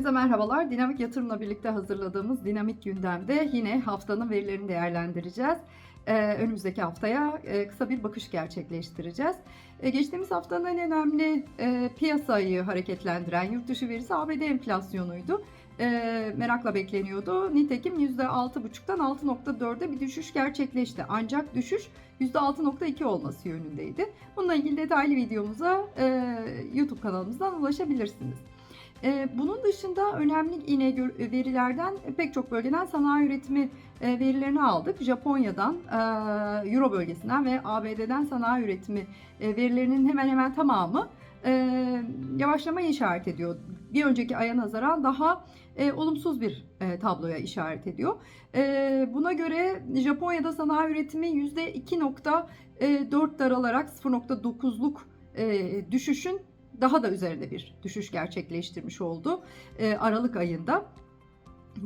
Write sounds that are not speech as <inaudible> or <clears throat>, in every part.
merhabalar. Dinamik Yatırım'la birlikte hazırladığımız Dinamik Gündem'de yine haftanın verilerini değerlendireceğiz. Ee, önümüzdeki haftaya e, kısa bir bakış gerçekleştireceğiz. E, geçtiğimiz haftanın en önemli e, piyasayı hareketlendiren yurt dışı verisi ABD enflasyonuydu. E, merakla bekleniyordu. Nitekim %6,5'tan 6,4'e bir düşüş gerçekleşti. Ancak düşüş %6,2 olması yönündeydi. Bununla ilgili detaylı videomuza e, YouTube kanalımızdan ulaşabilirsiniz. Ee, Bunun dışında önemli yine gör- verilerden pek çok bölgeden sanayi üretimi e, verilerini aldık. Japonya'dan, e, Euro bölgesinden ve ABD'den sanayi üretimi e, verilerinin hemen hemen tamamı e, yavaşlamaya işaret ediyor. Bir önceki aya nazaran daha e, olumsuz bir e, tabloya işaret ediyor. E, Buna göre Japonya'da sanayi üretimi %2.4 daralarak 0.9'luk e, düşüşün daha da üzerinde bir düşüş gerçekleştirmiş oldu e, Aralık ayında.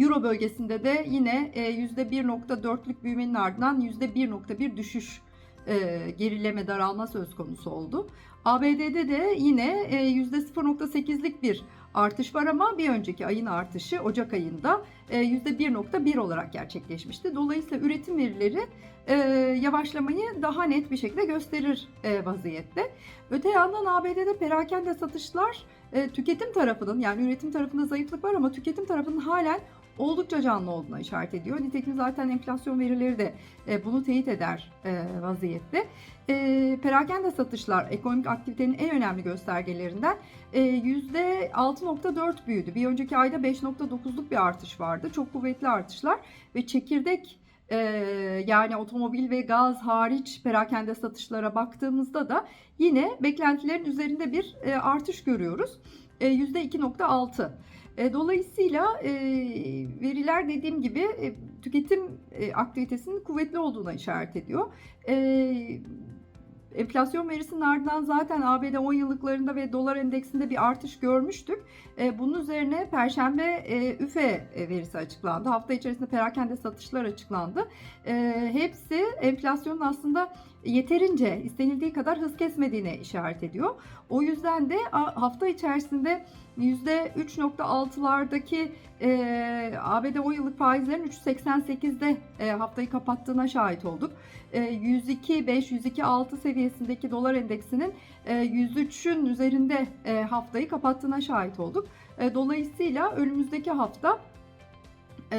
Euro bölgesinde de yine e, %1.4'lük büyümenin ardından %1.1 düşüş e, gerileme daralma söz konusu oldu. ABD'de de yine e, %0.8'lik bir artış var ama bir önceki ayın artışı Ocak ayında e, %1.1 olarak gerçekleşmişti. Dolayısıyla üretim verileri e, yavaşlamayı daha net bir şekilde gösterir e, vaziyette. Öte yandan ABD'de perakende satışlar e, tüketim tarafının yani üretim tarafında zayıflık var ama tüketim tarafının halen oldukça canlı olduğuna işaret ediyor. Nitekim zaten enflasyon verileri de e, bunu teyit eder e, vaziyette. E, perakende satışlar ekonomik aktivitenin en önemli göstergelerinden e, %6.4 büyüdü. Bir önceki ayda 5.9'luk bir artış vardı. Çok kuvvetli artışlar ve çekirdek yani otomobil ve gaz hariç perakende satışlara baktığımızda da yine beklentilerin üzerinde bir artış görüyoruz. E, %2.6. E, Dolayısıyla e, veriler dediğim gibi e, tüketim aktivitesinin kuvvetli olduğuna işaret ediyor. Enflasyon verisinin ardından zaten ABD 10 yıllıklarında ve dolar endeksinde bir artış görmüştük. Bunun üzerine Perşembe üfe verisi açıklandı. Hafta içerisinde perakende satışlar açıklandı. Hepsi enflasyonun aslında yeterince istenildiği kadar hız kesmediğine işaret ediyor. O yüzden de hafta içerisinde %3.6'lardaki e, ABD 10 yıllık faizlerin 3.88'de e, haftayı kapattığına şahit olduk. E, 102.5-102.6 seviyesindeki dolar endeksinin e, 103'ün üzerinde e, haftayı kapattığına şahit olduk. E, dolayısıyla önümüzdeki hafta e,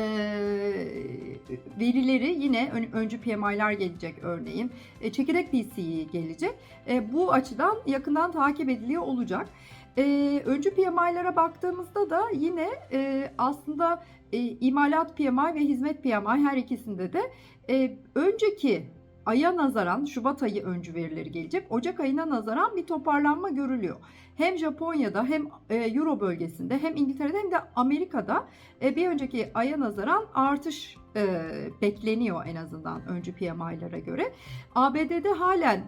verileri yine ön- öncü PMI'ler gelecek örneğin. E, çekirdek PCE gelecek. E, bu açıdan yakından takip ediliyor olacak. E, öncü PMI'lara baktığımızda da yine e, aslında e, imalat PMI ve hizmet PMI her ikisinde de e, önceki aya nazaran Şubat ayı öncü verileri gelecek. Ocak ayına nazaran bir toparlanma görülüyor. Hem Japonya'da hem e, Euro bölgesinde hem İngiltere'de hem de Amerika'da e, bir önceki aya nazaran artış e, bekleniyor en azından öncü PMI'lara göre. ABD'de halen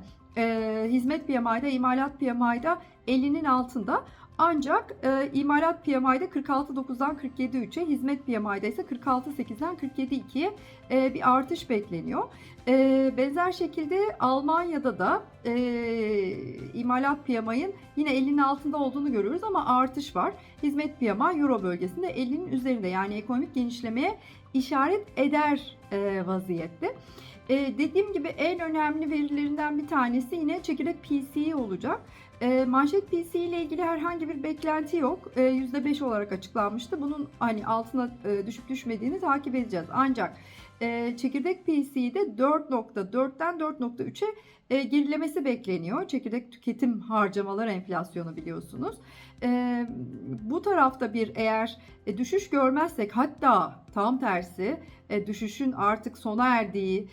hizmet PMI'da, imalat PMI'da 50'nin altında. Ancak e, imalat PMI'de 46.9'dan 47.3'e, hizmet PMI'de ise 46.8'den 47.2'ye e, bir artış bekleniyor. E, benzer şekilde Almanya'da da e, imalat PMI'nin yine 50'nin altında olduğunu görüyoruz ama artış var. Hizmet PMI Euro bölgesinde 50'nin üzerinde yani ekonomik genişlemeye işaret eder e, vaziyette. E, dediğim gibi en önemli verilerinden bir tanesi yine çekirdek PCE olacak. E, manşet PCE ile ilgili herhangi bir beklenti yok. E, %5 olarak açıklanmıştı. Bunun hani altına e, düşüp düşmediğini takip edeceğiz. Ancak e, çekirdek PC'de 4.4'ten 4.3'e e, gerilemesi bekleniyor. Çekirdek tüketim harcamalar enflasyonu biliyorsunuz. E, bu tarafta bir eğer e, düşüş görmezsek hatta tam tersi e, düşüşün artık sona erdiği,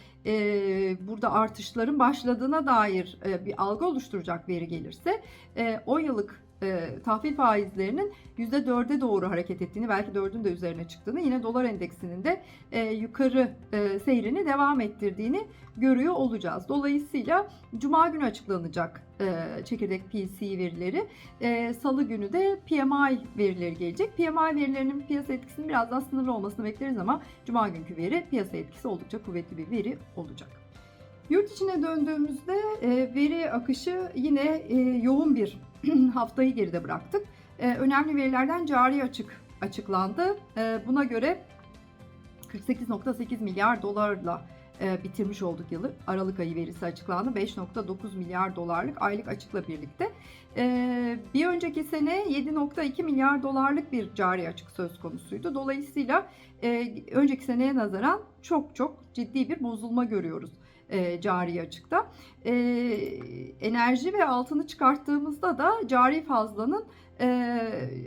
burada artışların başladığına dair bir algı oluşturacak veri gelirse e, 10 yıllık e, tahvil faizlerinin %4'e doğru hareket ettiğini, belki 4'ün de üzerine çıktığını, yine dolar endeksinin de e, yukarı e, seyrini devam ettirdiğini görüyor olacağız. Dolayısıyla Cuma günü açıklanacak e, çekirdek PCE verileri. E, Salı günü de PMI verileri gelecek. PMI verilerinin piyasa etkisinin biraz daha sınırlı olmasını bekleriz ama Cuma günkü veri piyasa etkisi oldukça kuvvetli bir veri olacak. Yurt içine döndüğümüzde e, veri akışı yine e, yoğun bir <clears throat> haftayı geride bıraktık. E, önemli verilerden cari açık açıklandı. E, buna göre 48.8 milyar dolarla e, bitirmiş olduk yılı. Aralık ayı verisi açıklandı. 5.9 milyar dolarlık aylık açıkla birlikte. E, bir önceki sene 7.2 milyar dolarlık bir cari açık söz konusuydu. Dolayısıyla e, önceki seneye nazaran çok çok ciddi bir bozulma görüyoruz e, cari açıkta. E, enerji ve altını çıkarttığımızda da cari fazlanın e,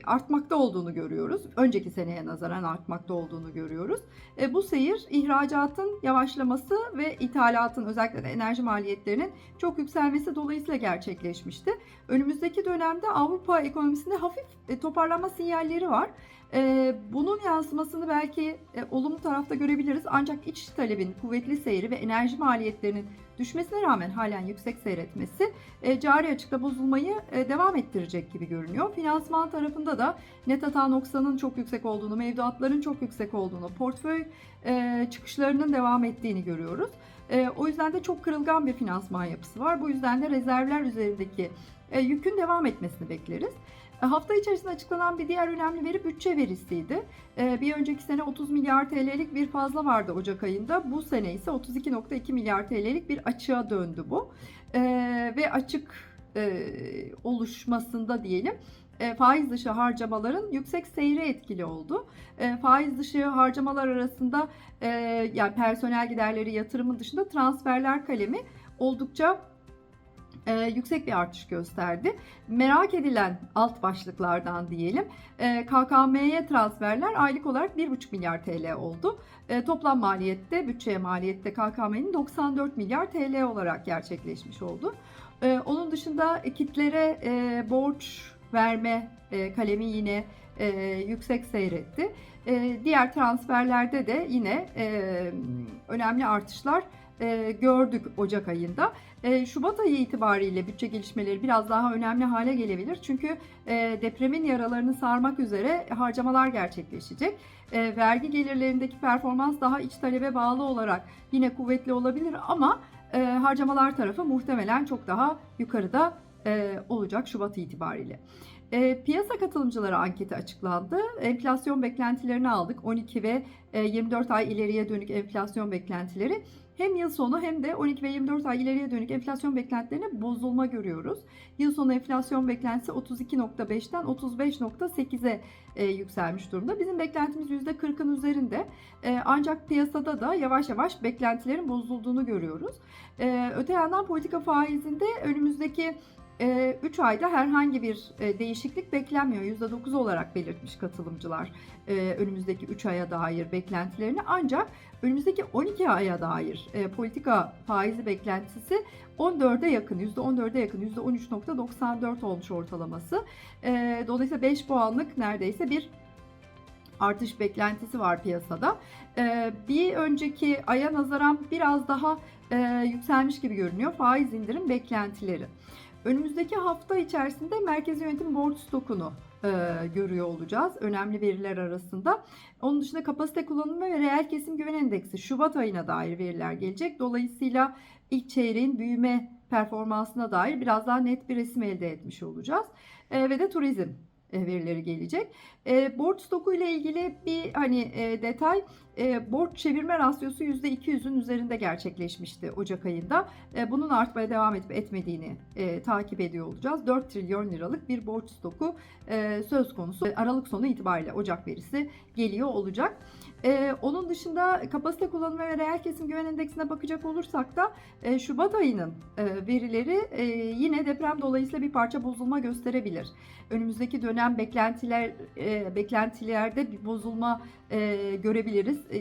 artmakta olduğunu görüyoruz. Önceki seneye nazaran artmakta olduğunu görüyoruz. E, bu seyir ihracatın yavaşlaması ve ithalatın özellikle de enerji maliyetlerinin çok yükselmesi dolayısıyla gerçekleşmişti. Önümüzdeki dönemde Avrupa ekonomisinde hafif e, toparlanma sinyalleri var. E, bunun yansımasını belki e, olumlu tarafta görebiliriz. Ancak iç talebin kuvvetli seyri ve enerji maliyetlerinin düşmesine rağmen halen yüksek seyretmesi e, cari açıkta bozulmayı e, devam ettirecek gibi görünüyor. Finansman tarafında da net hata noksanın çok yüksek olduğunu, mevduatların çok yüksek olduğunu, portföy e, çıkışlarının devam ettiğini görüyoruz. E, o yüzden de çok kırılgan bir finansman yapısı var. Bu yüzden de rezervler üzerindeki e, yükün devam etmesini bekleriz. Hafta içerisinde açıklanan bir diğer önemli veri bütçe verisiydi. E, Bir önceki sene 30 milyar TL'lik bir fazla vardı Ocak ayında. Bu sene ise 32.2 milyar TL'lik bir açığa döndü bu. E, Ve açık e, oluşmasında diyelim e, faiz dışı harcamaların yüksek seyri etkili oldu. E, faiz dışı harcamalar arasında yani personel giderleri yatırımın dışında transferler kalemi oldukça e, yüksek bir artış gösterdi. Merak edilen alt başlıklardan diyelim e, KKM'ye transferler aylık olarak 1,5 milyar TL oldu. E, toplam maliyette, bütçeye maliyette KKM'nin 94 milyar TL olarak gerçekleşmiş oldu. E, onun dışında kitlere e, borç verme e, kalemi yine e, yüksek seyretti. E, diğer transferlerde de yine e, önemli artışlar e, gördük Ocak ayında. E, Şubat ayı itibariyle bütçe gelişmeleri biraz daha önemli hale gelebilir. Çünkü e, depremin yaralarını sarmak üzere harcamalar gerçekleşecek. E, vergi gelirlerindeki performans daha iç talebe bağlı olarak yine kuvvetli olabilir ama e, harcamalar tarafı muhtemelen çok daha yukarıda olacak Şubat itibariyle. E, piyasa katılımcıları anketi açıklandı. Enflasyon beklentilerini aldık. 12 ve e, 24 ay ileriye dönük enflasyon beklentileri. Hem yıl sonu hem de 12 ve 24 ay ileriye dönük enflasyon beklentilerine bozulma görüyoruz. Yıl sonu enflasyon beklentisi 32.5'ten 35.8'e e, yükselmiş durumda. Bizim beklentimiz %40'ın üzerinde. E, ancak piyasada da yavaş yavaş beklentilerin bozulduğunu görüyoruz. E, öte yandan politika faizinde önümüzdeki 3 ayda herhangi bir e, değişiklik beklenmiyor. %9 olarak belirtmiş katılımcılar e, önümüzdeki 3 aya dair beklentilerini. Ancak önümüzdeki 12 aya dair e, politika faizi beklentisi 14'e yakın, %14'e yakın, %13.94 olmuş ortalaması. Dolayısıyla 5 puanlık neredeyse bir artış beklentisi var piyasada. Bir önceki aya nazaran biraz daha yükselmiş gibi görünüyor faiz indirim beklentileri. Önümüzdeki hafta içerisinde Merkezi Yönetim Borç Stokunu e, görüyor olacağız. Önemli veriler arasında. Onun dışında kapasite kullanımı ve reel kesim güven endeksi Şubat ayına dair veriler gelecek. Dolayısıyla ilk çeyreğin büyüme performansına dair biraz daha net bir resim elde etmiş olacağız. E, ve de turizm e, verileri gelecek. E, borç stoku ile ilgili bir hani e, detay e, borç çevirme rasyosu %200'ün üzerinde gerçekleşmişti Ocak ayında. E, bunun artmaya devam edip etmediğini e, takip ediyor olacağız. 4 trilyon liralık bir borç stoku e, söz konusu. Aralık sonu itibariyle Ocak verisi geliyor olacak. Ee, onun dışında kapasite kullanımı ve reel kesim güven endeksine bakacak olursak da e, Şubat ayının e, verileri e, yine deprem dolayısıyla bir parça bozulma gösterebilir. Önümüzdeki dönem beklentiler e, beklentilerde bir bozulma e, görebiliriz. E,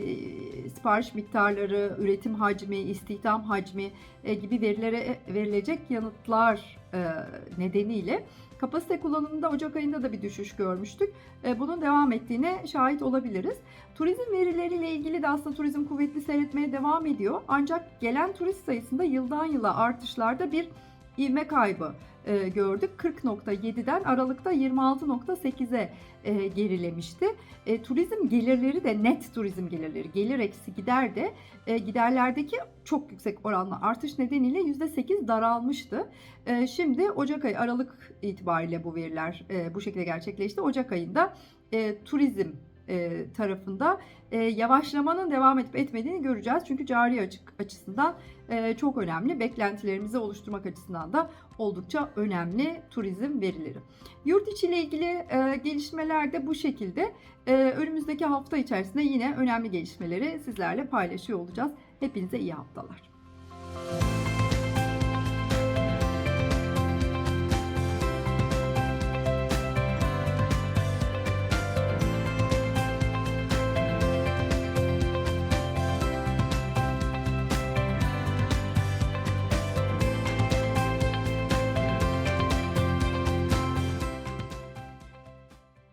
sipariş miktarları, üretim hacmi, istihdam hacmi e, gibi verilere verilecek yanıtlar e, nedeniyle kapasite kullanımında Ocak ayında da bir düşüş görmüştük. E, bunun devam ettiğine şahit olabiliriz. Turizm verileriyle ilgili de aslında turizm kuvvetli seyretmeye devam ediyor. Ancak gelen turist sayısında yıldan yıla artışlarda bir ivme kaybı e, gördük. 40.7'den Aralık'ta 26.8'e e, gerilemişti. E, turizm gelirleri de net turizm gelirleri, gelir eksi gider de e, giderlerdeki çok yüksek oranla artış nedeniyle %8 daralmıştı. E, şimdi Ocak ayı Aralık itibariyle bu veriler e, bu şekilde gerçekleşti. Ocak ayında e, turizm e, tarafında e, yavaşlamanın devam edip etmediğini göreceğiz. Çünkü cari açık açısından e, çok önemli. Beklentilerimizi oluşturmak açısından da oldukça önemli turizm verileri. Yurt içi ile ilgili e, gelişmeler de bu şekilde. E, önümüzdeki hafta içerisinde yine önemli gelişmeleri sizlerle paylaşıyor olacağız. Hepinize iyi haftalar.